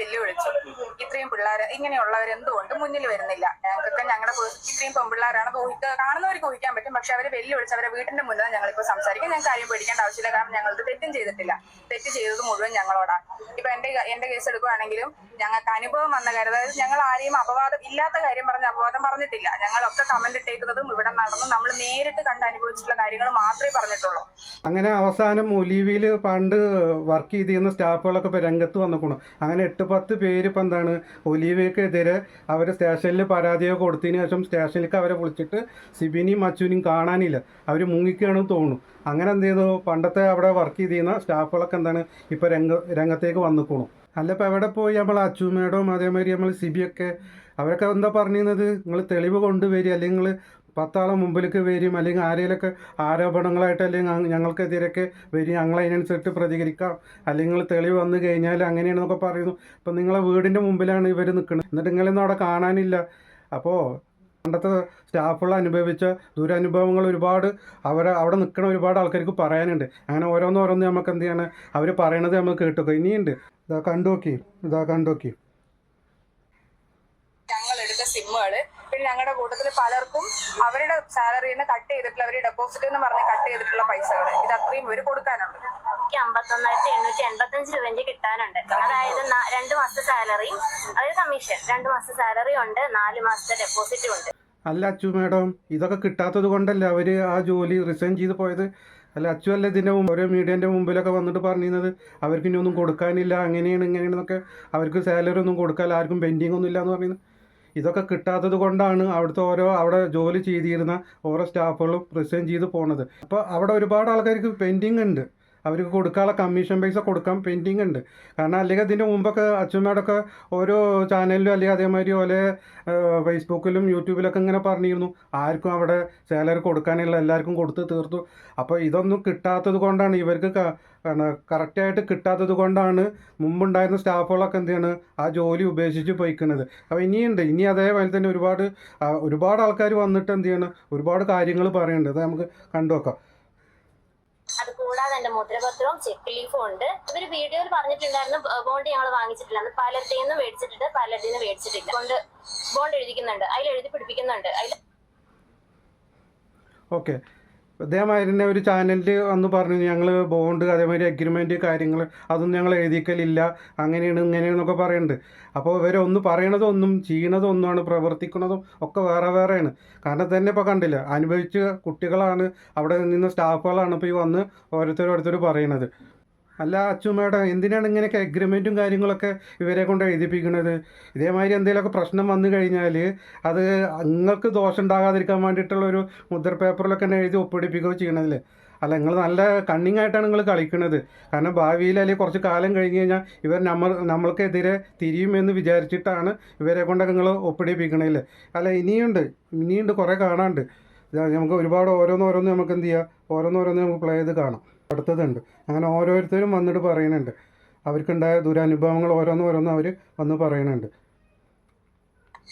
വെല്ലുവിളിച്ചു. ഇത്രയും പിള്ളേർ ഇങ്ങനെയുള്ളവർ എന്തുകൊണ്ട് മുന്നിൽ വരുന്നില്ല? ഞങ്ങൾക്കൊക്കെ ഞങ്ങളുടെ ഇത്രയും പെൺപിള്ളേരാണ് അത് ഊഹിക്ക കാണുന്നവർക്ക് ഊഹിക്കാൻ പറ്റും. പക്ഷെ അവരെ വെല്ലുവിളിച്ച് അവരെ വീട്ടിന്റെ മുന്നിൽ ഞങ്ങളിപ്പോ സംസാരിക്കും. ഞങ്ങൾക്ക് കാര്യം പേടിക്കേണ്ട ആവശ്യമില്ല. കാരണം ഞങ്ങൾക്ക് തെറ്റും ചെയ്തിട്ടില്ല. തെറ്റ് ചെയ്തത് മുഴുവൻ ഞങ്ങളോടാണ് ഇപ്പൊ എന്റെ എന്റെ കേസ് എടുക്കുകയാണെങ്കിലും ഞങ്ങൾക്ക് അനുഭവം വന്ന കാര്യം അതായത് ഞങ്ങൾ ആരെയും അപവാദം ഇല്ലാത്ത കാര്യം പറഞ്ഞ് അപവാദം പറഞ്ഞിട്ടില്ല. ഞങ്ങളൊക്കെ കമന്റ് ഇട്ടേക്കുന്നതും ഇവിടെ നടന്നു നമ്മൾ നേരിട്ട് കണ്ട് അനുഭവിച്ചിട്ടുള്ള കാര്യങ്ങൾ മാത്രമേ പറഞ്ഞിട്ടുള്ളൂ. അങ്ങനെ അവസാനം ഒലീവിയിൽ പണ്ട് വർക്ക് ചെയ്തിരുന്ന സ്റ്റാഫുകളൊക്കെ രംഗത്ത് വന്നിട്ടുണ്ട് അങ്ങനെ എട്ട് പത്ത് പേര് ഇപ്പം എന്താണ് ഒലീവയ്ക്കെതിരെ അവർ സ്റ്റേഷനിൽ പരാതിയൊക്കെ കൊടുത്തതിന് ശേഷം സ്റ്റേഷനിലേക്ക് അവരെ വിളിച്ചിട്ട് സിബിനിയും മച്ചുവിനെയും കാണാനില്ല. അവർ മുങ്ങിക്കുകയാണെന്ന് തോന്നുന്നു. അങ്ങനെ എന്ത് ചെയ്തു? പണ്ടത്തെ അവിടെ വർക്ക് ചെയ്തിരുന്ന സ്റ്റാഫുകളൊക്കെ എന്താണ് ഇപ്പോൾ രംഗ രംഗത്തേക്ക് വന്നിക്കണു. അല്ല ഇപ്പോൾ എവിടെ പോയി നമ്മൾ അച്ചുമേടവും അതേമാതിരി നമ്മൾ സിബിയൊക്കെ? അവരൊക്കെ എന്താ പറഞ്ഞിരുന്നത്? നിങ്ങൾ തെളിവ് കൊണ്ടുവരിക അല്ലെങ്കിൽ നിങ്ങൾ പത്താളെ മുമ്പിലേക്ക് വരും അല്ലെങ്കിൽ ആരെങ്കിലൊക്കെ ആരോപണങ്ങളായിട്ട് അല്ലെങ്കിൽ ഞങ്ങ- ഞങ്ങൾക്കെതിരെയൊക്കെ വരും ഞങ്ങൾ അതിനനുസരിച്ച് പ്രതികരിക്കാം അല്ലെങ്കിൽ തെളിവ് വന്നു കഴിഞ്ഞാൽ അങ്ങനെയാണെന്നൊക്കെ പറയുന്നു. ഇപ്പം നിങ്ങളെ വീടിന്റെ മുമ്പിലാണ് ഇവർ നിൽക്കുന്നത് എന്നിട്ട് നിങ്ങളൊന്നും അവിടെ കാണാനില്ല. അപ്പോൾ പണ്ടത്തെ സ്റ്റാഫുകൾ അനുഭവിച്ച ദുരനുഭവങ്ങൾ ഒരുപാട് അവർ അവിടെ നിൽക്കുന്ന ഒരുപാട് ആൾക്കാർക്ക് പറയാനുണ്ട്. അങ്ങനെ ഓരോന്നോരോന്ന് നമുക്ക് എന്ത് ചെയ്യണം? അവർ പറയണത് നമ്മൾ കേട്ടു. ഇനിയുണ്ട്. ഇതാ കണ്ടു നോക്കി. ഇതാ കണ്ടു നോക്കി ഞങ്ങൾ എടുത്ത സിമ്മുകൾ പിന്നെ ഞങ്ങളുടെ കൂട്ടത്തിൽ പലർക്കും അവരുടെ സാലറിയിൽ നിന്ന് കട്ട് ചെയ്തിട്ടുള്ള അവരുടെ ഡെപ്പോസിറ്റ് എന്ന് പറഞ്ഞ് കട്ട് ചെയ്തിട്ടുള്ള പൈസകൾ ഇത് അത്രയും ഇവർ കൊടുക്കാനുണ്ട്. എനിക്ക് അമ്പത്തൊന്നായിരത്തി എണ്ണൂറ്റി എൺപത്തഞ്ച് രൂപ എനിക്ക് കിട്ടാനുണ്ട്. അതായത് രണ്ടു മാസത്തെ സാലറി അതായത് കമ്മീഷൻ രണ്ട് മാസത്തെ സാലറി ഉണ്ട് നാല് മാസത്തെ ഡെപ്പോസിറ്റും ഉണ്ട്. അല്ല അച്ചു മേഡം ഇതൊക്കെ കിട്ടാത്തത് കൊണ്ടല്ല അവർ ആ ജോലി റിസൈൻ ചെയ്ത് പോയത്? അല്ല അച്ചു അല്ല ഇതിന്റെ മുമ്പ് ഓരോ മീഡിയന്റെ മുമ്പിലൊക്കെ വന്നിട്ട് പറഞ്ഞിരുന്നത്? അവർക്ക് ഇനി ഒന്നും കൊടുക്കാനില്ല അങ്ങനെയാണ് ഇങ്ങനെയാണെന്നൊക്കെ അവർക്ക് സാലറി ഒന്നും കൊടുക്കാൻ ആർക്കും പെൻഡിങ് ഒന്നും ഇല്ല എന്ന് പറയുന്നത് ഇതൊക്കെ കിട്ടാത്തത് കൊണ്ടാണ് അവിടുത്തെ ഓരോ അവിടെ ജോലി ചെയ്തിരുന്ന ഓരോ സ്റ്റാഫുകളും റിസൈൻ ചെയ്ത് പോണത്. അപ്പോൾ അവിടെ ഒരുപാട് ആൾക്കാർക്ക് പെൻഡിങ് ഉണ്ട്. അവർക്ക് കൊടുക്കാനുള്ള കമ്മീഷൻ പൈസ കൊടുക്കാൻ പെൻഡിങ് ഉണ്ട്. കാരണം അല്ലെങ്കിൽ അതിന്റെ മുമ്പൊക്കെ അച്ഛന്മാരൊക്കെ ഓരോ ചാനലിലും അല്ലെങ്കിൽ അതേമാതിരി പോലെ ഫേസ്ബുക്കിലും യൂട്യൂബിലൊക്കെ ഇങ്ങനെ പറഞ്ഞിരുന്നു. ആർക്കും അവിടെ സാലറി കൊടുക്കാനുള്ള എല്ലാവർക്കും കൊടുത്ത് തീർത്തു. അപ്പോൾ ഇതൊന്നും കിട്ടാത്തത് കൊണ്ടാണ് ഇവർക്ക് കറക്റ്റായിട്ട് കിട്ടാത്തത് കൊണ്ടാണ് മുമ്പുണ്ടായിരുന്ന സ്റ്റാഫുകളൊക്കെ എന്ത് ചെയ്യാണ് ആ ജോലി ഉപേക്ഷിച്ച് പോയിക്കുന്നത് അപ്പോൾ ഇനിയുണ്ട്. ഇനി അതേപോലെ തന്നെ ഒരുപാട് ഒരുപാട് ആൾക്കാർ വന്നിട്ട് എന്ത് ചെയ്യണം ഒരുപാട് കാര്യങ്ങൾ പറയുന്നുണ്ട് അത് നമുക്ക് കണ്ടു നോക്കാം. അത് കൂടാതെ തന്നെ മുദ്രപത്രവും ചെക്ക് ലീഫും ഉണ്ട്. ഇവർ വീഡിയോയിൽ പറഞ്ഞിട്ടുണ്ടായിരുന്നു ബോണ്ട് ഞങ്ങൾ വാങ്ങിച്ചിട്ടില്ല. പലരുടെ നിന്ന് മേടിച്ചിട്ടുണ്ട് പലരുടെ നിന്ന് മേടിച്ചിട്ടില്ല. കൊണ്ട് ബോണ്ട് എഴുതിക്കുന്നുണ്ട്. അതിൽ എഴുതി പിടിപ്പിക്കുന്നുണ്ട്. അതിൽ ഓക്കെ. ഇതേമാതിരി തന്നെ ഒരു ചാനലിൽ വന്ന് പറഞ്ഞു ഞങ്ങൾ ബോണ്ട് അതേമാതിരി അഗ്രിമെന്റ് കാര്യങ്ങൾ അതൊന്നും ഞങ്ങൾ എഴുതിക്കലില്ല. അങ്ങനെയാണ് ഇങ്ങനെയാണെന്നൊക്കെ പറയുന്നുണ്ട് അപ്പോൾ ഇവരൊന്നും പറയണതൊന്നും ചെയ്യണതൊന്നുമാണ് പ്രവർത്തിക്കുന്നതും ഒക്കെ വേറെ വേറെയാണ്. കാരണം തന്നെ ഇപ്പോൾ കണ്ടില്ല അനുഭവിച്ച കുട്ടികളാണ് അവിടെ നിന്ന സ്റ്റാഫുകളാണ് ഇപ്പോൾ ഈ വന്ന് ഓരോരുത്തരോരോരുത്തർ പറയണത്. അല്ല അച്ചു മേഡം എന്തിനാണ് ഇങ്ങനെയൊക്കെ അഗ്രിമെന്റും കാര്യങ്ങളൊക്കെ ഇവരെ കൊണ്ട് എഴുതിപ്പിക്കുന്നത്? ഇതേമാതിരി എന്തെങ്കിലുമൊക്കെ പ്രശ്നം വന്നു കഴിഞ്ഞാൽ അത് നിങ്ങൾക്ക് ദോഷം ഉണ്ടാകാതിരിക്കാൻ വേണ്ടിയിട്ടുള്ള ഒരു മുദ്ര പേപ്പറിലൊക്കെ തന്നെ എഴുതി ഒപ്പിടിപ്പിക്കുകയോ ചെയ്യണതല്ലേ അല്ല നിങ്ങൾ നല്ല കണ്ണിങ് ആയിട്ടാണ് നിങ്ങൾ കളിക്കുന്നത് കാരണം ഭാവിയിൽ അല്ലെങ്കിൽ കുറച്ച് കാലം കഴിഞ്ഞ് കഴിഞ്ഞാൽ ഇവർ നമ്മൾ നമ്മൾക്കെതിരെ തിരിയുമെന്ന് വിചാരിച്ചിട്ടാണ് ഇവരെ കൊണ്ടൊക്കെ നിങ്ങൾ ഒപ്പിടിപ്പിക്കണല്ലേ അല്ല ഇനിയുണ്ട് ഇനിയുണ്ട് കുറേ കാണാണ്ട് നമുക്ക് ഒരുപാട് ഓരോന്ന് ഓരോന്ന് നമുക്ക് എന്ത് ചെയ്യാം? ഓരോന്നോരോന്ന് നമുക്ക് പ്ലേ ചെയ്ത് കാണാം. അടുത്തതുണ്ട്. അങ്ങനെ ഓരോരുത്തരും വന്നിട്ട് പറയുന്നുണ്ട്. അവർക്കുണ്ടായ ദുരനുഭവങ്ങൾ ഓരോന്ന് ഓരോന്ന് അവർ വന്ന് പറയുന്നുണ്ട്.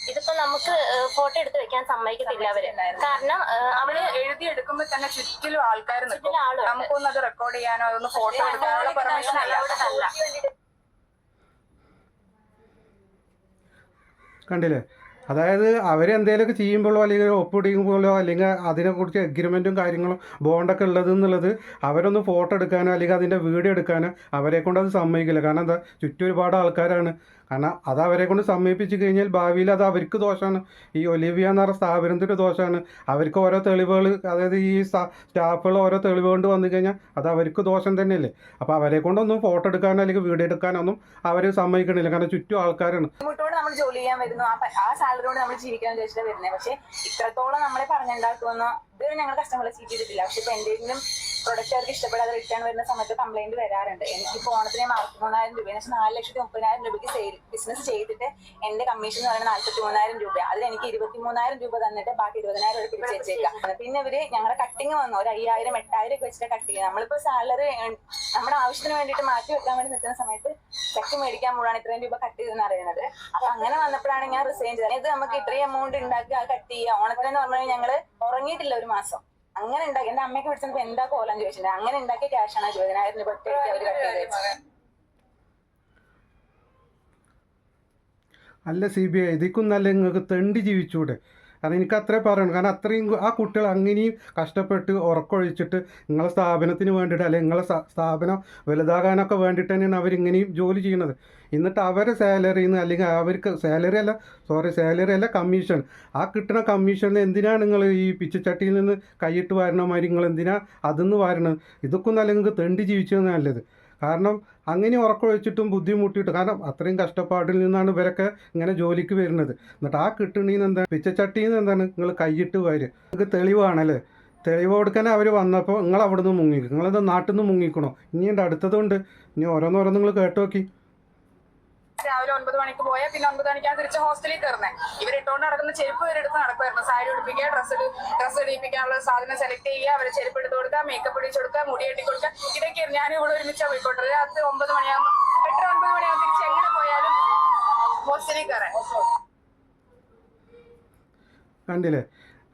ഇതിപ്പോ നമുക്ക് ഫോട്ടോ എടുത്ത് വെക്കാൻ സമ്മതിക്കത്തില്ല അവർ. കാരണം അവർ അവർ എഴുതി എടുക്കുമ്പോ തന്നെ ചുറ്റിലും ആൾക്കാർ നിൽക്കും നമുക്കൊന്നും അത് റെക്കോർഡ് ചെയ്യാനോ അതൊന്ന് ഫോട്ടോ എടുക്കാനുള്ള പെർമിഷൻ അല്ല. കണ്ടില്ലേ? അതായത് അവരെന്തെങ്കിലുമൊക്കെ ചെയ്യുമ്പോഴോ അല്ലെങ്കിൽ ഒപ്പിടിക്കുമ്പോഴോ അല്ലെങ്കിൽ അതിനെക്കുറിച്ച് എഗ്രിമെന്റും കാര്യങ്ങളും ബോണ്ടൊക്കെ ഉള്ളത് എന്നുള്ളത് അവരൊന്ന് ഫോട്ടോ എടുക്കാനോ അല്ലെങ്കിൽ അതിന്റെ വീഡിയോ എടുക്കാനോ അവരെ കൊണ്ട് അത് സമ്മതിക്കില്ല. കാരണം എന്താ? ചുറ്റും ഒരുപാട് ആൾക്കാരാണ്. കാരണം അത് അവരെ കൊണ്ട് സമീപിച്ചു കഴിഞ്ഞാൽ ഭാവിയിൽ അത് അവർക്ക് ദോഷമാണ് ഈ ഒലിവിയ എന്ന് പറഞ്ഞ സ്ഥാപനത്തിന്റെ ദോഷമാണ് അവർക്ക് ഓരോ തെളിവുകൾ അതായത് ഈ സ്റ്റാഫുകൾ ഓരോ തെളിവ് കൊണ്ട് വന്നു കഴിഞ്ഞാൽ അത് അവർക്ക് ദോഷം തന്നെയല്ലേ? അപ്പോൾ അവരെ കൊണ്ടൊന്നും ഫോട്ടോ എടുക്കാനോ അല്ലെങ്കിൽ വീഡിയോ എടുക്കാനൊന്നും അവർ സമ്മതിക്കണില്ല. കാരണം ചുറ്റും ആൾക്കാരാണ്. നമ്മൾ ജോലി ചെയ്യാൻ വരുന്നു. ആ സാലറിയോട് നമ്മൾ ജീവിക്കാൻ ഉദ്ദേശിച്ചാണ് വരുന്നത്. പക്ഷേ ഇത്രത്തോളം നമ്മളെ പറഞ്ഞുണ്ടാക്കുമെന്നോ ഇതുവരെ ഞങ്ങൾ കസ്റ്റമറെ ചീറ്റ് ചെയ്തിട്ടില്ല. പക്ഷെ ഇപ്പൊ എന്തെങ്കിലും പ്രൊഡക്റ്റ് അവർക്ക് ഇഷ്ടപ്പെടാതെ റിട്ടേൺ വരുന്ന സമയത്ത് കംപ്ലൈന്റ് വരാറുണ്ട്. എനിക്ക് ഓണത്തിന് നാൽപ്പത്തി മൂന്നായിരം രൂപ എന്ന് നാല് ലക്ഷത്തി മുപ്പതിനായിരം രൂപയ്ക്ക് സെയിൽ ബിസിനസ് ചെയ്തിട്ട് എന്റെ കമ്മീഷൻ എന്ന് പറയുന്നത് നാൽപ്പത്തി മൂന്നായിരം രൂപ. അതിൽ എനിക്ക് ഇരുപത്തി മൂന്നായിരം രൂപ തന്നിട്ട് ബാക്കി ഇരുപതിനായിരം രൂപ പിടിച്ച് വെച്ചേക്കാം. പിന്നെ ഇവർ ഞങ്ങളുടെ കട്ടിങ് വന്നു. ഒരു അയ്യായിരം എട്ടായിരം ഒക്കെ വെച്ചിട്ട് കട്ടിങ് നമ്മളിപ്പോ സാലറി നമ്മുടെ ആവശ്യത്തിന് വേണ്ടിയിട്ട് മാറ്റി വെക്കാൻ വേണ്ടി നിൽക്കുന്ന സമയത്ത് ചെക്ക് മേടിക്കാൻ പോകാണ് ഇത്രയും രൂപ കട്ട് ചെയ്തെന്ന് അറിയുന്നത് അപ്പൊ അങ്ങനെ വന്നപ്പോഴാണ് ഞാൻ റിസൈൻ ചെയ്തത്. ഇത് നമുക്ക് ഇത്രയും എമൗണ്ട് ഉണ്ടാക്കി കട്ട് ചെയ്യുക. ഓണത്തിനെന്ന് പറഞ്ഞാൽ ഞങ്ങൾ ഉറങ്ങിയിട്ടില്ല. ഒരു മാസം. അങ്ങനെ ഉണ്ടാക്കി എന്റെ അമ്മയ്ക്ക് വിളിച്ചപ്പോ എന്താ കോലം ചോദിച്ചിട്ടുണ്ട് അങ്ങനെ ഉണ്ടാക്കിയ ക്യാഷാണ് ഇരുപതിനായിരം രൂപ അല്ല സി ബി ഐ ഇതിക്കും നല്ല നിങ്ങൾക്ക് തെണ്ടി ജീവിച്ചൂടെ? കാരണം എനിക്ക് അത്രേ പറയണം കാരണം അത്രയും ആ കുട്ടികൾ അങ്ങനെയും കഷ്ടപ്പെട്ട് ഉറക്കൊഴിച്ചിട്ട് നിങ്ങളെ സ്ഥാപനത്തിന് വേണ്ടിയിട്ട് അല്ലെങ്കിൽ നിങ്ങളെ സ്ഥാ- സ്ഥാപനം വലുതാകാനൊക്കെ വേണ്ടിയിട്ട് തന്നെയാണ് അവരിങ്ങനെയും ജോലി ചെയ്യുന്നത്. എന്നിട്ട് അവരെ സാലറിയിൽ നിന്ന് അല്ലെങ്കിൽ അവർക്ക് സാലറി അല്ല സോറി സാലറി അല്ല കമ്മീഷൻ ആ കിട്ടുന്ന കമ്മീഷനിൽ എന്തിനാണ് നിങ്ങൾ ഈ പിച്ചച്ചട്ടിയിൽ നിന്ന് കൈയിട്ട് വാരണമാതിരി നിങ്ങൾ എന്തിനാണ് അതിന്ന് വാരണത്? ഇതൊക്കെ ഒന്നും അല്ലെങ്കിൽ തെണ്ടി ജീവിച്ചത് നല്ലത്. കാരണം അങ്ങനെ ഉറക്കമൊഴിച്ചിട്ടും ബുദ്ധിമുട്ടിയിട്ട് കാരണം അത്രയും കഷ്ടപ്പാടിൽ നിന്നാണ് ഇവരൊക്കെ ഇങ്ങനെ ജോലിക്ക് വരുന്നത്. എന്നിട്ട് ആ കിട്ടണീന്ന് എന്താണ്? പിച്ചച്ചട്ടിയിൽ നിന്ന് എന്താണ്? നിങ്ങൾ കൈയിട്ട് വരിക നിങ്ങൾക്ക് തെളിവാണല്ലേ? തെളിവ് കൊടുക്കാൻ അവർ വന്നപ്പോൾ നിങ്ങൾ അവിടെ നിന്ന് മുങ്ങിക്കും നിങ്ങളത് നാട്ടിൽ നിന്ന് മുങ്ങിക്കണോ ഇനിയുണ്ട് അടുത്തതുണ്ട്? ഇനി ഓരോന്നോരോന്ന് നിങ്ങൾ കേട്ടു നോക്കി രാവിലെ ഒൻപത് മണിക്ക് പോയാൽ പിന്നെ ഒൻപത് മണിക്കാണ് തിരിച്ച് ഹോസ്റ്റലിൽ കയറുന്നത് ഇവർ ഇട്ടുകൊണ്ട് നടക്കുന്ന ചെരുപ്പ് വരെ എടുത്ത് നടക്കുമായിരുന്നു സാരി ഉടുപ്പിക്കുക ഡ്രസ്സ് ഡ്രസ്സ് ഇടിപ്പിക്കാനുള്ള സാധനം സെലക്ട് ചെയ്യുക അവരെ ചെരുപ്പ് എടുത്ത് കൊടുക്കുക മേക്കപ്പ് ഇടിച്ചു കൊടുക്കുക മുടി കെട്ടി കൊടുക്കുക. ഇതൊക്കെ ഞാൻ ഇവിടെ ഒരുമിച്ചാണ് പോയിക്കൊണ്ടത് രാത്രി ഒമ്പത് മണിയാകുമ്പോൾ എട്ടര ഒൻപത് മണിയാകുമ്പോൾ തിരിച്ച് എങ്ങനെ പോയാലും ഹോസ്റ്റലിൽ കയറാൻ. കണ്ടില്ലേ?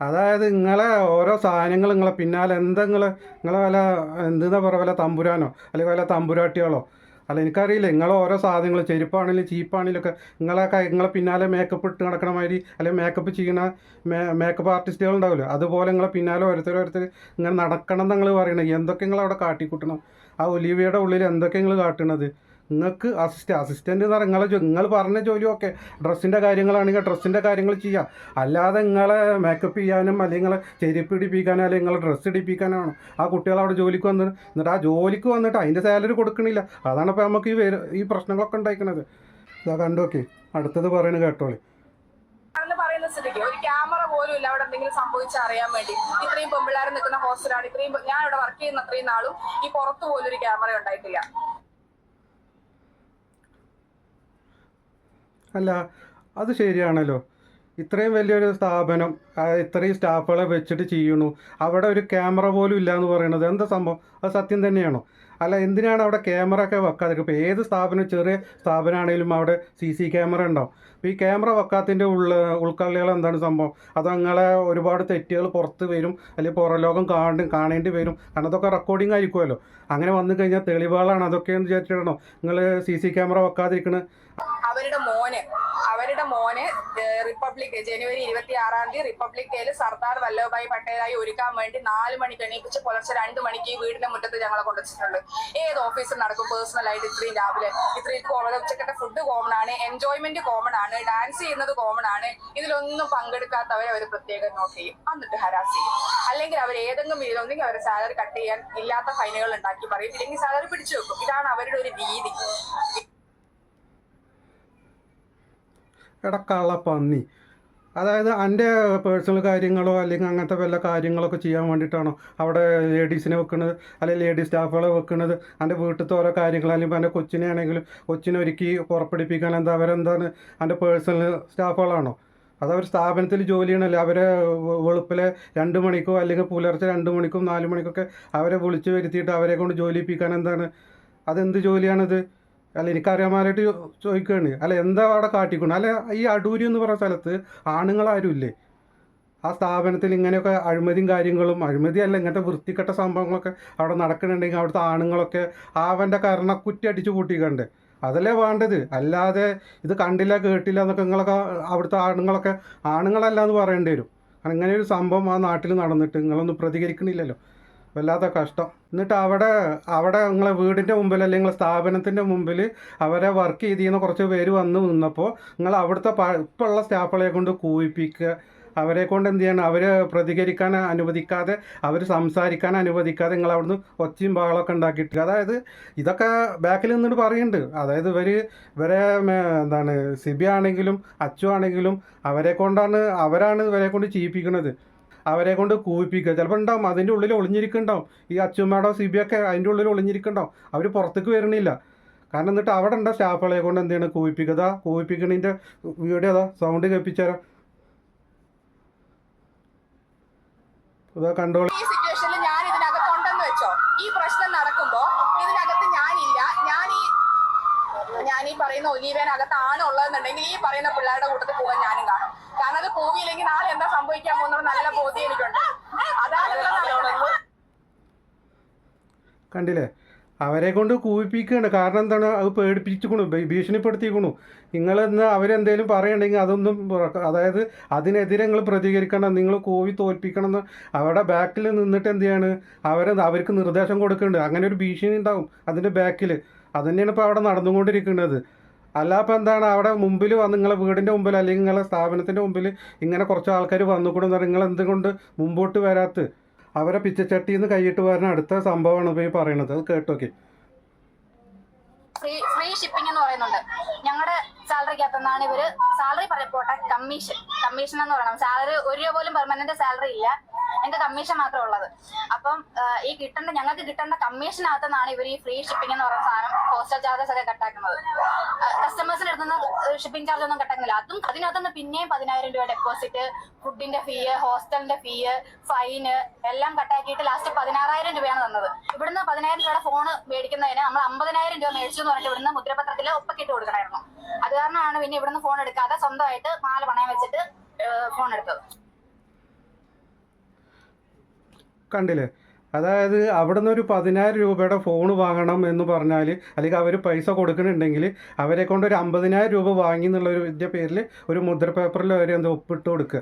അതായത് നിങ്ങളെ ഓരോ സാധനങ്ങൾ നിങ്ങളെ പിന്നാലെ എന്താ നിങ്ങൾ നിങ്ങളെ വല്ല എന്താ പറയുക വല്ല തമ്പുരാനോ? അല്ലെങ്കിൽ വല്ല തമ്പുരാട്ടികളോ? അല്ല എനിക്കറിയില്ല. നിങ്ങൾ ഓരോ സാധനങ്ങൾ ചെരുപ്പാണെങ്കിലും ചീപ്പാണെങ്കിലും ഒക്കെ നിങ്ങളെ നിങ്ങളെ പിന്നാലെ മേക്കപ്പ് ഇട്ട് നടക്കണ മാതിരി അല്ലെങ്കിൽ മേക്കപ്പ് ചെയ്യണ മേക്കപ്പ് ആർട്ടിസ്റ്റുകൾ ഉണ്ടാവില്ല? അതുപോലെ നിങ്ങളെ പിന്നാലെ ഓരോരുത്തർ ഇങ്ങനെ നടക്കണം എന്ന് നിങ്ങൾ പറയണത്. എന്തൊക്കെ നിങ്ങൾ അവിടെ കാട്ടിക്കൂട്ടണം? ആ ഒലിവിയുടെ ഉള്ളിൽ എന്തൊക്കെ നിങ്ങൾ കാട്ടണത്? നിങ്ങൾക്ക് അസിസ്റ്റ് അസിസ്റ്റന്റ് എന്ന് നിങ്ങളെ നിങ്ങൾ പറഞ്ഞ ജോലി ഓക്കെ ഡ്രസ്സിന്റെ കാര്യങ്ങളാണെങ്കിൽ ഡ്രസ്സിന്റെ കാര്യങ്ങൾ ചെയ്യാം. അല്ലാതെ നിങ്ങളെ മേക്കപ്പ് ചെയ്യാനും അല്ലെങ്കിൽ നിങ്ങളെ ചെരുപ്പ് ഇടിപ്പിക്കാനും അല്ലെങ്കിൽ നിങ്ങളെ ഡ്രസ്സ് ഇടിപ്പിക്കാനാണോ? ആ കുട്ടികൾ അവിടെ ജോലിക്ക് വന്ന് എന്നിട്ട് ആ ജോലിക്ക് വന്നിട്ട് അതിന്റെ സാലറി കൊടുക്കണില്ല. അതാണ് ഇപ്പോൾ നമുക്ക് ഈ ഈ പ്രശ്നങ്ങളൊക്കെ ഉണ്ടായിക്കണത്. ഇതാ കണ്ടോക്കെ അടുത്തത് പറയണത് കേട്ടോളി. ഒരു ക്യാമറ പോലും ഇല്ല. അവിടെ എന്തെങ്കിലും സംഭവിച്ചാൽ അറിയാൻ വേണ്ടി. ഇത്രയും പെമ്പിള്ളേർ നിൽക്കുന്ന ഹോസ്റ്റലാണ് ഇത്രയും ഞാൻ ഇവിടെ വർക്ക് ചെയ്യുന്ന അത്രയും നാളും ഈ പുറത്ത് പോലും ഒരു ക്യാമറ ഉണ്ടായിട്ടില്ല. അല്ല അത് ശരിയാണല്ലോ. ഇത്രയും വലിയൊരു സ്ഥാപനം ഇത്രയും സ്റ്റാഫുകളെ വെച്ചിട്ട് ചെയ്യണു അവിടെ ഒരു ക്യാമറ പോലും ഇല്ല എന്ന് പറയുന്നത് എന്താ സംഭവം? അത് സത്യം തന്നെയാണോ? അല്ല എന്തിനാണ് അവിടെ ക്യാമറ ഒക്കെ വെക്കാതെ? ഇപ്പോൾ ഏത് സ്ഥാപനം ചെറിയ സ്ഥാപനമാണെങ്കിലും അവിടെ സി സി ക്യാമറ ഉണ്ടാവും ഈ ക്യാമറ വെക്കാത്തതിന്റെ ഉള്ള ഉൾക്കള്ളികൾ എന്താണ് സംഭവം? അത് നിങ്ങളെ ഒരുപാട് തെറ്റുകൾ പുറത്ത് വരും അല്ലെങ്കിൽ പുറലോകം കാണും കാണേണ്ടി വരും. കാരണം അതൊക്കെ റെക്കോർഡിംഗ് ആയിരിക്കുമല്ലോ. അങ്ങനെ വന്നു കഴിഞ്ഞാൽ തെളിവുകളാണ്. അതൊക്കെയെന്ന് വിചാരിച്ചിട്ടാണോ നിങ്ങൾ സി സി ക്യാമറ വെക്കാതിരിക്കണത് അവരുടെ മോന് അവരുടെ മോന് റിപ്പബ്ലിക് ജനുവരി ഇരുപത്തി ആറാം തീയതി റിപ്പബ്ലിക് ഡേയിൽ സർദാർ വല്ലഭായ് പട്ടേലായി ഒരുക്കാൻ വേണ്ടി നാല് മണിക്ക് എണീപ്പിച്ച് പുലർച്ചെ രണ്ട് മണിക്ക് വീടിന്റെ മുറ്റത്ത് ഞങ്ങളെ കൊണ്ടുവച്ചിട്ടുണ്ട്. ഏത് ഓഫീസിൽ നടക്കും? പേഴ്സണൽ ആയിട്ട് ഇത്രയും രാവിലെ. ഇത്രയും കോമൺ ഉച്ചക്കത്തെ ഫുഡ് കോമൺ ആണ്. എൻജോയ്മെന്റ് കോമൺ ആണ്. ഡാൻസ് ചെയ്യുന്നത് കോമൺ ആണ്. ഇതിലൊന്നും പങ്കെടുക്കാത്തവരെ അവർ പ്രത്യേകം നോട്ട് ചെയ്യും. എന്നിട്ട് ഹരാസ് ചെയ്യും. അല്ലെങ്കിൽ അവർ ഏതെങ്കിലും ഇതിലൊന്നെങ്കിൽ അവരെ സാലറി കട്ട് ചെയ്യാൻ ഇല്ലാത്ത ഫൈനുകൾ ഉണ്ടാക്കി പറയും. ഇല്ലെങ്കിൽ സാലറി പിടിച്ചു വെക്കും. ഇതാണ് അവരുടെ ഒരു രീതി. ഇടക്കാള പന്നി. അതായത് എന്റെ പേഴ്സണൽ കാര്യങ്ങളോ അല്ലെങ്കിൽ അങ്ങനത്തെ വല്ല കാര്യങ്ങളൊക്കെ ചെയ്യാൻ വേണ്ടിയിട്ടാണോ അവിടെ ലേഡീസിനെ വെക്കുന്നത് അല്ലെങ്കിൽ ലേഡീസ് സ്റ്റാഫുകളെ വെക്കുന്നത് എന്റെ വീട്ടിലത്തെ ഓരോ കാര്യങ്ങൾ അല്ലെങ്കിൽ എന്റെ കൊച്ചിനെ ആണെങ്കിലും കൊച്ചിനെ ഒരുക്കി പുറപ്പെടുപ്പിക്കാൻ എന്താ അവരെന്താണ് എന്റെ പേഴ്സണൽ സ്റ്റാഫുകളാണോ? അതവർ സ്ഥാപനത്തിൽ ജോലി ചെയ്യണമല്ലോ അവരെ വെളുപ്പിലെ രണ്ട് മണിക്കോ അല്ലെങ്കിൽ പുലർച്ചെ രണ്ട് മണിക്കും നാല് മണിക്കൊക്കെ അവരെ വിളിച്ചു വരുത്തിയിട്ട് അവരെ കൊണ്ട് ജോലിപ്പിക്കാൻ എന്താണ്? അതെന്ത് ജോലിയാണിത്? അല്ല എനിക്കറിയാമാരായിട്ട് ചോദിക്കുകയാണ് അല്ല എന്താ അവിടെ കാട്ടിക്കൊണ്ട്? അല്ല ഈ അടൂരി എന്ന് പറഞ്ഞ സ്ഥലത്ത് ആണുങ്ങളാരും ഇല്ലേ ആ സ്ഥാപനത്തിൽ ഇങ്ങനെയൊക്കെ അഴിമതിയും കാര്യങ്ങളും അഴിമതി അല്ല ഇങ്ങനത്തെ വൃത്തിക്കെട്ട സംഭവങ്ങളൊക്കെ അവിടെ നടക്കുന്നുണ്ടെങ്കിൽ അവിടുത്തെ ആണുങ്ങളൊക്കെ അവന്റെ കരണക്കുറ്റി അടിച്ചു കൂട്ടിക്കണ്ടേ അതല്ലേ വേണ്ടത്? അല്ലാതെ ഇത് കണ്ടില്ല കേട്ടില്ല എന്നൊക്കെ നിങ്ങളൊക്കെ അവിടുത്തെ ആണുങ്ങളൊക്കെ ആണുങ്ങളല്ല എന്ന് പറയേണ്ടി വരും. ഇങ്ങനെ ഒരു സംഭവം ആ നാട്ടിൽ നടന്നിട്ട് നിങ്ങളൊന്നും പ്രതികരിക്കണില്ലല്ലോ. വല്ലാത്ത കഷ്ടം. എന്നിട്ട് അവിടെ അവിടെ നിങ്ങളെ വീടിന്റെ മുമ്പിൽ അല്ലെങ്കിൽ നിങ്ങളെ സ്ഥാപനത്തിന്റെ മുമ്പിൽ അവരെ വർക്ക് ചെയ്തിരുന്ന കുറച്ച് പേര് വന്ന് നിന്നപ്പോൾ നിങ്ങൾ അവിടുത്തെ ഇപ്പോൾ ഉള്ള സ്റ്റാഫുകളെ കൊണ്ട് കൂവിപ്പിക്കുക അവരെ കൊണ്ട് എന്ത് ചെയ്യണം? അവർ പ്രതികരിക്കാൻ അനുവദിക്കാതെ അവർ സംസാരിക്കാൻ അനുവദിക്കാതെ നിങ്ങൾ അവിടുന്ന് ഒച്ചയും ബഹളമൊക്കെ ഉണ്ടാക്കിയിട്ട്. അതായത് ഇതൊക്കെ ബാക്കിൽ നിന്നിട്ട് പറയുന്നുണ്ട് അതായത് ഇവർ ഇവരെ എന്താണ് സിബി ആണെങ്കിലും അച്ചു ആണെങ്കിലും അവരെ കൊണ്ടാണ് അവരാണ് ഇവരെ കൊണ്ട് ചെയ്യിപ്പിക്കുന്നത് അവരെ കൊണ്ട് കൂവിപ്പിക്കുക. ചിലപ്പോൾ ഉണ്ടാവും അതിന്റെ ഉള്ളിൽ ഒളിഞ്ഞിരിക്കുന്നുണ്ടാവും. ഈ അച്ചുമ്മയുടെ ഒക്കെ അതിന്റെ ഉള്ളിൽ ഒളിഞ്ഞിരിക്കുന്നുണ്ടാവും. അവർ പുറത്തേക്ക് വരണില്ല കാരണം എന്നിട്ട് അവിടെ ഉണ്ട സ്റ്റാഫുകളെ കൊണ്ട് എന്ത് കൂവിപ്പിക്കുക? കൂവിപ്പിക്കണതിന്റെ വീഡിയോ അതാ സൗണ്ട് കേൾപ്പിച്ചുതരാം. കണ്ടോളൂ. ഈ പ്രശ്നം നടക്കുമ്പോ ഇതിനകത്ത് ഞാനില്ല. ഞാൻ ഈ ഞാൻ ഈ പറയുന്ന ഒലീവേനകത്താണ് ഉള്ളതെന്നുണ്ടെങ്കിൽ ഈ പറയുന്ന പിള്ളേരുടെ കൂട്ടത്തിൽ പോകാൻ ഞാനും കാണും. കാരണം അത് പോവിയില്ലെങ്കിൽ നാളെ എന്താ സംഭവിക്കാൻ പോകുന്നത്? നല്ല ബോധ്യം എനിക്കുണ്ട്. അതാണ് കണ്ടില്ലേ? അവരെ കൊണ്ട് കൂവിപ്പിക്കുകയാണ്. കാരണം എന്താണ്? അത് പേടിപ്പിച്ചിക്കണു ഭീഷണിപ്പെടുത്തിക്കണു നിങ്ങൾ ഇന്ന് അവരെന്തേലും പറയണ്ടെങ്കിൽ അതൊന്നും അതായത് അതിനെതിരെ നിങ്ങൾ പ്രതികരിക്കണം നിങ്ങൾ കോവി തോൽപ്പിക്കണം എന്ന് അവരുടെ ബാക്കിൽ നിന്നിട്ട് എന്ത് ചെയ്യാണ്? അവരെ അവർക്ക് നിർദ്ദേശം കൊടുക്കുന്നുണ്ട്. അങ്ങനെ ഒരു ഭീഷണി ഉണ്ടാവും അതിന്റെ ബാക്കിൽ അതുതന്നെയാണ് ഇപ്പോൾ അവിടെ നടന്നുകൊണ്ടിരിക്കുന്നത്. അല്ല അപ്പം എന്താണ്? അവിടെ മുമ്പിൽ വന്ന് നിങ്ങളെ വീടിന്റെ മുമ്പിൽ അല്ലെങ്കിൽ നിങ്ങളെ സ്ഥാപനത്തിന്റെ മുമ്പിൽ ഇങ്ങനെ കുറച്ച് ആൾക്കാർ വന്നുകൂടുന്ന നിങ്ങൾ എന്തുകൊണ്ട് മുമ്പോട്ട് വരാത്ത? അവരെ പിച്ചച്ചട്ടിയിൽ നിന്ന് കൈയിട്ട് വരുന്ന അടുത്ത സംഭവമാണ് ഇപ്പോൾ ഈ പറയണത്. അത് കേട്ടോക്കെ. ഫ്രീ ഫ്രീ ഷിപ്പിംഗ് എന്ന് പറയുന്നുണ്ട്. ഞങ്ങളുടെ സാലറിക്കകത്തുനിന്നാണ് ഇവർ സാലറി പറയപ്പോട്ടെ കമ്മീഷൻ കമ്മീഷൻ എന്ന് പറയണം. സാലറി ഒരു രൂപ പോലും പെർമനന്റ് സാലറി ഇല്ല. ഞങ്ങൾക്ക് കമ്മീഷൻ മാത്രമേ ഉള്ളത്. അപ്പം ഈ കിട്ടേണ്ട ഞങ്ങൾക്ക് കിട്ടേണ്ട കമ്മീഷനകത്തുനിന്നാണ് ഇവർ ഈ ഫ്രീ ഷിപ്പിംഗ് എന്ന് പറയുന്ന സാധനം പോസ്റ്റൽ ചാർജസ് ഒക്കെ കട്ടാക്കുന്നത് കസ്റ്റമേഴ്സിന്റെ അടുത്ത് ഷിപ്പിംഗ് ചാർജ് ഒന്നും കട്ടാക്കുന്നില്ല അതും അതിനകത്തുനിന്ന് പിന്നെയും പതിനായിരം രൂപ ഡെപ്പോസിറ്റ് ഫുഡിന്റെ ഫീ ഹോസ്റ്റലിന്റെ ഫീ ഫൈന് എല്ലാം കട്ടാക്കിയിട്ട് ലാസ്റ്റ് പതിനാറായിരം രൂപയാണ് തന്നത്. ഇവിടുന്ന് പതിനായിരം രൂപയുടെ ഫോൺ മേടിക്കുന്നതിന് നമ്മൾ അമ്പതിനായിരം രൂപ മേടിച്ചു എന്ന് പറഞ്ഞിട്ട് ഇവിടുന്ന് മുദ്രപത്രത്തിൽ ഒപ്പക്കിട്ട് കൊടുക്കണമായിരുന്നു. അത് കാരണമാണ് പിന്നെ ഇവിടുന്ന് ഫോൺ എടുക്കാതെ സ്വന്തമായിട്ട് മാല പണയം വെച്ചിട്ട് ഫോൺ എടുത്തത്. കണ്ടില്ലേ? അതായത് അവിടെ നിന്ന് ഒരു പതിനായിരം രൂപയുടെ ഫോൺ വാങ്ങണം എന്ന് പറഞ്ഞാൽ അല്ലെങ്കിൽ അവർ പൈസ കൊടുക്കുന്നുണ്ടെങ്കിൽ അവരെ കൊണ്ട് ഒരു അമ്പതിനായിരം രൂപ വാങ്ങി എന്നുള്ള ഒരു ഇതിന്റെ പേരിൽ ഒരു മുദ്ര പേപ്പറിൽ അവർ ഒപ്പിട്ട് കൊടുക്കുക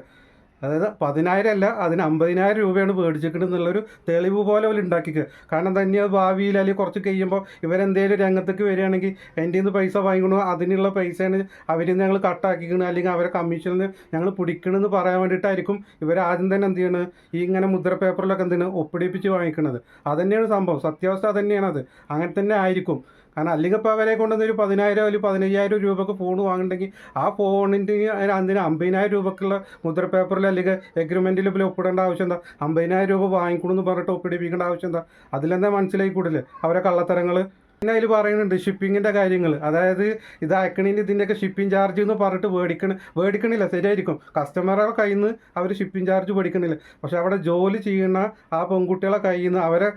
അതായത് പതിനായിരം അല്ല അതിന് അമ്പതിനായിരം രൂപയാണ് മേടിച്ചിരിക്കുന്നത് എന്നുള്ളൊരു തെളിവ് പോലെ അവർ ഉണ്ടാക്കിക്കുക കാരണം തന്നെ ഭാവിയിൽ അല്ലെങ്കിൽ കുറച്ച് കഴിയുമ്പോൾ ഇവരെന്തേലും രംഗത്തേക്ക് വരികയാണെങ്കിൽ എന്റെ നിന്ന് പൈസ വാങ്ങിക്കണോ അതിനുള്ള പൈസയാണ് അവരിൽ നിന്ന് ഞങ്ങൾ കട്ടാക്കിക്കണ അല്ലെങ്കിൽ അവരെ കമ്മീഷനിൽ ഞങ്ങൾ പിടിക്കണമെന്ന് പറയാൻ വേണ്ടിയിട്ടായിരിക്കും ഇവർ ആദ്യം തന്നെ എന്ത് ചെയ്യണത് ഈ ഇങ്ങനെ മുദ്ര പേപ്പറിലൊക്കെ എന്തിനാണ് ഒപ്പിടിപ്പിച്ച് വാങ്ങിക്കണത്. അതുതന്നെയാണ് സംഭവം. സത്യാവസ്ഥ അതുതന്നെയാണത് അത് അങ്ങനെ തന്നെ ആയിരിക്കും. കാരണം അല്ലെങ്കിൽ ഇപ്പോൾ അവരെ കൊണ്ടുവന്നൊരു പതിനായിരം അല്ലെങ്കിൽ പതിനയ്യായിരം രൂപക്ക് ഫോൺ വാങ്ങണ്ടെങ്കിൽ ആ ഫോണിന്റെ അതിന് അമ്പതിനായിരം രൂപക്കുള്ള മുദ്ര പേപ്പറിൽ അല്ലെങ്കിൽ എഗ്രിമെന്റിൽ ഇപ്പോൾ ഒപ്പിടേണ്ട ആവശ്യം എന്താ? അമ്പതിനായിരം രൂപ വാങ്ങിക്കണമെന്ന് പറഞ്ഞിട്ട് ഒപ്പിടിപ്പിക്കേണ്ട ആവശ്യം എന്താ? അതിലെന്താ മനസ്സിലായി കൂടില്ലേ അവരെ കള്ളത്തരങ്ങൾ പിന്നെ അതിൽ പറയുന്നുണ്ട് ഷിപ്പിങ്ങിന്റെ കാര്യങ്ങൾ അതായത് ഇത് അയക്കണീന് ഇതിന്റെയൊക്കെ ഷിപ്പിംഗ് ചാർജ് എന്ന് പറഞ്ഞിട്ട് മേടിക്കണ മേടിക്കണില്ല ശരിയായിരിക്കും. കസ്റ്റമറുടെ കയ്യിൽ നിന്ന് അവർ ഷിപ്പിംഗ് ചാർജ് മേടിക്കണില്ല. പക്ഷെ അവിടെ ജോലി ചെയ്യുന്ന ആ പെൺകുട്ടികളെ കയ്യിൽ നിന്ന് അവരെ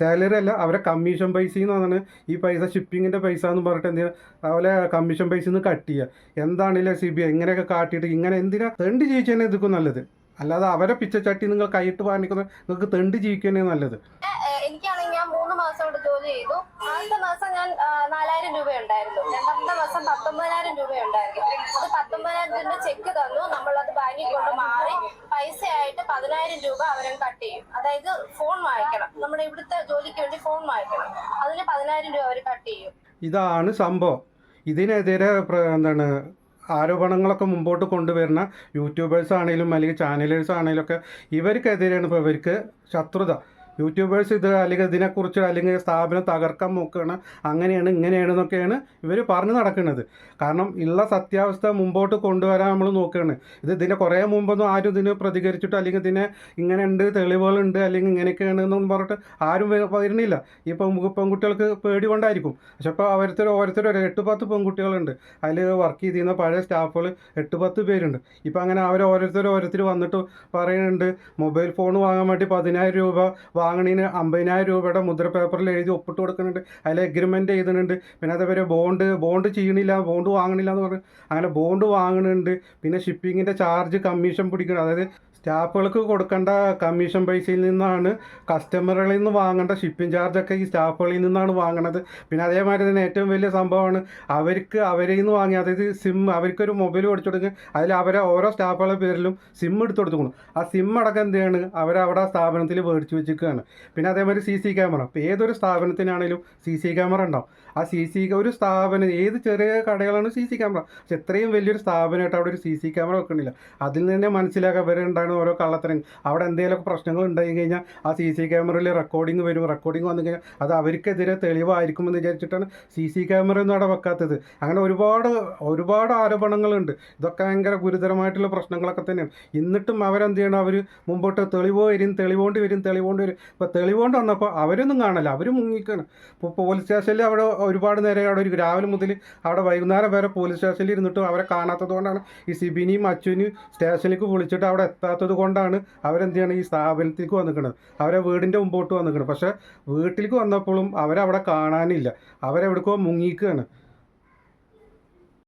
സാലറി അല്ല അവരെ കമ്മീഷൻ പൈസയിൽ നിന്നാണ് ഈ പൈസ ഷിപ്പിങ്ങിന്റെ പൈസ എന്ന് പറഞ്ഞിട്ട് എന്തിനാ അവരെ കമ്മീഷൻ പൈസ നിന്ന് കട്ട് ചെയ്യുക എന്താണല്ലേ സി ബി ഐ ഇങ്ങനെയൊക്കെ കാട്ടിയിട്ട് ഇങ്ങനെ എന്തിനാ തെണ്ടി ജീവിച്ചതന്നെ ഇതൊക്കെ നല്ലത്? അല്ലാതെ അവരെ പിച്ചച്ചട്ടി നിങ്ങൾ കൈയിട്ട് വാങ്ങിക്കുന്നത് നിങ്ങൾക്ക് തെണ്ടി ജീവിക്കുന്നേ നല്ലത്. മാസം കൊണ്ട് ജോലി ചെയ്തു. ആദ്യത്തെ മാസം ഞാൻ നാലായിരം രൂപ ഉണ്ടായിരുന്നു രണ്ടാമത്തെ മാസം പത്തൊമ്പതിനായിരം രൂപ ഉണ്ടായിരുന്നു അത് പത്തൊമ്പതിനായിരത്തിന്റെ ചെക്ക് തന്നു. നമ്മൾ അത് ബാങ്കിൽ കൊണ്ട് മാറി പൈസയായിട്ട് പതിനായിരം രൂപ അവരെ കട്ട് ചെയ്യും. അതായത് ഫോൺ വാങ്ങിക്കണം നമ്മുടെ ഇവിടുത്തെ ജോലിക്ക് വേണ്ടി ഫോൺ വാങ്ങിക്കണം അതിന് പതിനായിരം രൂപ അവർ കട്ട് ചെയ്യും. ഇതാണ് സംഭവം. ഇതിനെതിരെ എന്താണ് ആരോപണങ്ങളൊക്കെ മുമ്പോട്ട് കൊണ്ടുവരുന്ന യൂട്യൂബേഴ്സ് ആണെങ്കിലും അല്ലെങ്കിൽ ചാനലേഴ്സ് ആണെങ്കിലും ഒക്കെ ഇവർക്കെതിരെയാണ് ഇപ്പോൾ ഇവർക്ക് ശത്രുത. യൂട്യൂബേഴ്സ് ഇത് അല്ലെങ്കിൽ ഇതിനെക്കുറിച്ച് അല്ലെങ്കിൽ സ്ഥാപനം തകർക്കാൻ നോക്കുകയാണ്. അങ്ങനെയാണ് ഇങ്ങനെയാണ് എന്നൊക്കെയാണ് ഇവർ പറഞ്ഞു നടക്കുന്നത്. കാരണം ഉള്ള സത്യാവസ്ഥ മുമ്പോട്ട് കൊണ്ടുവരാൻ നമ്മൾ നോക്കുകയാണ്. ഇത് ഇതിന്റെ കുറേ മുമ്പൊന്നും ആരും ഇതിന് പ്രതികരിച്ചിട്ട് അല്ലെങ്കിൽ ഇതിനെ ഇങ്ങനെ ഉണ്ട് തെളിവുകളുണ്ട് അല്ലെങ്കിൽ ഇങ്ങനെയൊക്കെയാണ് എന്നൊന്നും പറഞ്ഞിട്ട് ആരും വരുന്നില്ല. ഈ പെൺ പെൺകുട്ടികൾക്ക് പേടി കൊണ്ടായിരിക്കും. പക്ഷെ ഇപ്പോൾ ഓരോരുത്തർ ഓരോരുത്തർ ഒരു എട്ട് പത്ത് പെൺകുട്ടികളുണ്ട്. അതിൽ വർക്ക് ചെയ്തിരുന്ന പഴയ സ്റ്റാഫുകൾ എട്ട് പത്ത് പേരുണ്ട്. ഇപ്പം അങ്ങനെ അവർ ഓരോരുത്തർ ഓരോരുത്തർ വന്നിട്ട് പറയുന്നുണ്ട് മൊബൈൽ ഫോൺ വാങ്ങാൻ വേണ്ടി പതിനായിരം രൂപ വാങ്ങണതിന് അമ്പതിനായിരം രൂപയുടെ മുദ്ര പേപ്പറിൽ എഴുതി ഒപ്പിട്ട് കൊടുക്കുന്നുണ്ട്. അതിൽ എഗ്രിമെന്റ് എഴുതുന്നുണ്ട്. പിന്നെ അതേപോലെ ബോണ്ട് ബോണ്ട് ചെയ്യണില്ല ബോണ്ട് വാങ്ങണില്ല എന്ന് പറഞ്ഞു. അങ്ങനെ ബോണ്ട് വാങ്ങണുണ്ട്. പിന്നെ ഷിപ്പിങ്ങിന്റെ ചാർജ് കമ്മീഷൻ പിടിക്കണം അതായത് സ്റ്റാഫുകൾക്ക് കൊടുക്കേണ്ട കമ്മീഷൻ പൈസയിൽ നിന്നാണ് കസ്റ്റമറുകളിൽ നിന്ന് വാങ്ങേണ്ട ഷിപ്പിംഗ് ചാർജൊക്കെ ഈ സ്റ്റാഫുകളിൽ നിന്നാണ് വാങ്ങണത്. പിന്നെ അതേമാതിരി തന്നെ ഏറ്റവും വലിയ സംഭവമാണ് അവർക്ക് അവരിൽ നിന്ന് വാങ്ങി അതായത് സിം അവർക്കൊരു മൊബൈൽ കൊടുത്തു കൊടുക്കുക അതിൽ അവരെ ഓരോ സ്റ്റാഫുകളുടെ പേരിലും സിം എടുത്തു കൊടുത്തുക്കണം. ആ സിം അടക്കം എന്ത് ചെയ്യാണ്? അവരവിടെ ആ സ്ഥാപനത്തിൽ മേടിച്ചു വെച്ചിരിക്കുകയാണ്. പിന്നെ അതേമാതിരി സി സി ക്യാമറ ഇപ്പോൾ ഏതൊരു സ്ഥാപനത്തിനാണെങ്കിലും സി സി ക്യാമറ ഉണ്ടാവും. ആ സി സി ഒരു സ്ഥാപനം ഏത് ചെറിയ കടകളാണ് സി സി ക്യാമറ പക്ഷെ ഇത്രയും വലിയൊരു സ്ഥാപനമായിട്ട് അവിടെ ഒരു സി സി ക്യാമറ വെക്കണില്ല. അതിൽ നിന്ന് മനസ്സിലാക്കാൻ ഇവരുണ്ടാകുന്ന ഓരോ കള്ളത്തരം. അവിടെ എന്തെങ്കിലുമൊക്കെ പ്രശ്നങ്ങൾ ഉണ്ടായി കഴിഞ്ഞാൽ ആ സി സി ക്യാമറയിൽ റെക്കോർഡിംഗ് വരും. റെക്കോർഡിംഗ് വന്നു കഴിഞ്ഞാൽ അത് അവർക്കെതിരെ തെളിവായിരിക്കുമെന്ന് വിചാരിച്ചിട്ടാണ് സി സി ക്യാമറ ഒന്നും അവിടെ വെക്കാത്തത്. അങ്ങനെ ഒരുപാട് ഒരുപാട് ആരോപണങ്ങളുണ്ട്. ഇതൊക്കെ ഭയങ്കര ഗുരുതരമായിട്ടുള്ള പ്രശ്നങ്ങളൊക്കെ തന്നെയാണ്. എന്നിട്ടും അവരെന്ത് ചെയ്യണം? അവർ മുമ്പോട്ട് തെളിവ് വരും തെളിവുകൊണ്ട് വരും തെളിവുകൊണ്ട് വരും. ഇപ്പോൾ തെളിവുകൊണ്ട് വന്നപ്പോൾ അവരൊന്നും കാണില്ല. അവർ മുങ്ങിക്കാണ്. ഇപ്പോൾ പോലീസ് സ്റ്റേഷനിൽ അവിടെ ഒരുപാട് നേരം അവിടെ ഒരു രാവിലെ മുതൽ അവിടെ വൈകുന്നേരം വരെ പോലീസ് സ്റ്റേഷനിൽ ഇരുന്നിട്ടും അവരെ കാണാത്തത് കൊണ്ടാണ് ഈ സിബിനിയും അച്ഛനും സ്റ്റേഷനിലേക്ക് വിളിച്ചിട്ട് അവിടെ എത്താത്തത് കൊണ്ടാണ് അവരെന്ത് ചെയ്യണം ഈ സ്ഥാപനത്തിലേക്ക് വന്നിക്കുന്നത് അവരെ വീടിന്റെ മുമ്പോട്ട് വന്നിക്കുന്നത് പക്ഷേ വീട്ടിലേക്ക് വന്നപ്പോഴും അവരവിടെ കാണാനില്ല. അവരെവിടേക്കോ മുങ്ങിക്കുകയാണ്